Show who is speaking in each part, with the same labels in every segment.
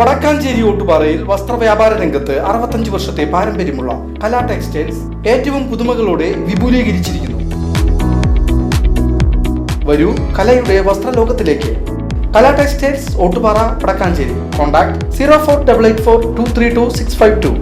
Speaker 1: വടക്കാഞ്ചേരി ഓട്ടുപാറയിൽ വസ്ത്രവ്യാപാര രംഗത്ത് അറുപത്തഞ്ച് വർഷത്തെ പാരമ്പര്യമുള്ള കലാ ടെക്സ്റ്റൈൽസ് ഏറ്റവും പുതുമകളോടെ വിപുലീകരിച്ചിരിക്കുന്നു. വരൂ കലയുടെ വസ്ത്രലോകത്തിലേക്ക്. Kala textiles Ottupara Vadakkanchery. Contact zero four double eight four two three two six five two.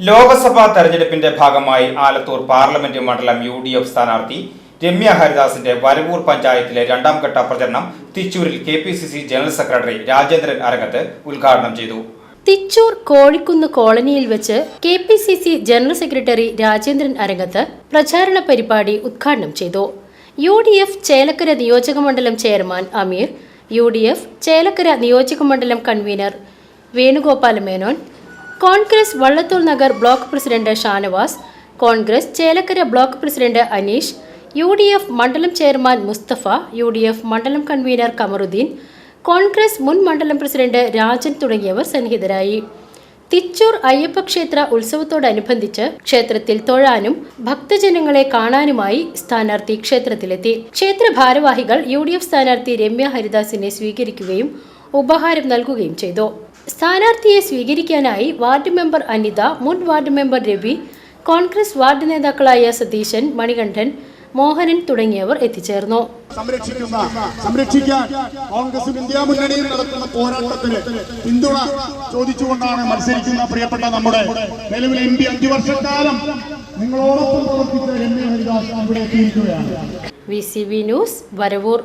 Speaker 2: Lok Sabha തെരഞ്ഞെടുപ്പിന്റെ ഭാഗമായി ആലത്തൂർ പാർലമെന്റ് മണ്ഡലം യു ഡി എഫ് സ്ഥാനാർത്ഥി രമ്യ ഹരിദാസിന്റെ വരവൂർ പഞ്ചായത്തിലെ രണ്ടാം ഘട്ട പ്രചരണം തിച്ചൂരിൽ K P C C general secretary Rajendran Arangath ഉദ്ഘാടനം ചെയ്തു.
Speaker 3: തിച്ചൂർ കോഴിക്കുന്ന് കോളനിയിൽ വെച്ച് K P C C general secretary Rajendran Arangath പ്രചാരണ പരിപാടി ഉദ്ഘാടനം ചെയ്തു. യു ഡി എഫ് ചേലക്കര നിയോജകമണ്ഡലം chairman Ameer U D F Chelakkara നിയോജകമണ്ഡലം convener Venugopala Menon Congress Vallathol Nagar block president Shanavas Congress Chelakkara block president Aneesh U D F മണ്ഡലം chairman Musthafa U D F മണ്ഡലം convener Kamaruddeen Congress മുൻ മണ്ഡലം president Rajan തുടങ്ങിയവർ സന്നിഹിതരായി. തിച്ചൂർ അയ്യപ്പ ക്ഷേത്ര ഉത്സവത്തോടനുബന്ധിച്ച് ക്ഷേത്രത്തിൽ തൊഴാനും ഭക്തജനങ്ങളെ കാണാനുമായി സ്ഥാനാർത്ഥി ക്ഷേത്രത്തിലെത്തി. ക്ഷേത്ര ഭാരവാഹികൾ യു ഡി എഫ് സ്ഥാനാർത്ഥി രമ്യ ഹരിദാസിനെ സ്വീകരിക്കുകയും ഉപഹാരം നൽകുകയും ചെയ്തു. സ്ഥാനാർത്ഥിയെ സ്വീകരിക്കാനായി വാർഡ് മെമ്പർ അനിത മുൻ ward member Ravi Congress ward നേതാക്കളായ സതീശൻ മണികണ്ഠൻ മോഹനൻ തുടങ്ങിയവർ എത്തിച്ചേർന്നു.
Speaker 4: സംരക്ഷിക്കുന്ന സംരക്ഷിക്കാൻ കോൺഗ്രസും ഇന്ത്യ മുന്നണിയും നടത്തുന്ന പോരാട്ടത്തിന് പിന്തുണ ചോദിച്ചുകൊണ്ടാണ് മത്സരിക്കുന്ന പ്രിയപ്പെട്ട നമ്മുടെ നിലവിലെ എം പി അഞ്ചു വർഷക്കാലം നിങ്ങളോടൊപ്പം പ്രവർത്തിച്ച രമ്യ ഹരിദാസ് ഇവിടെ എത്തിയിരിക്കുകയാണ്.
Speaker 3: V C V news Varavoor.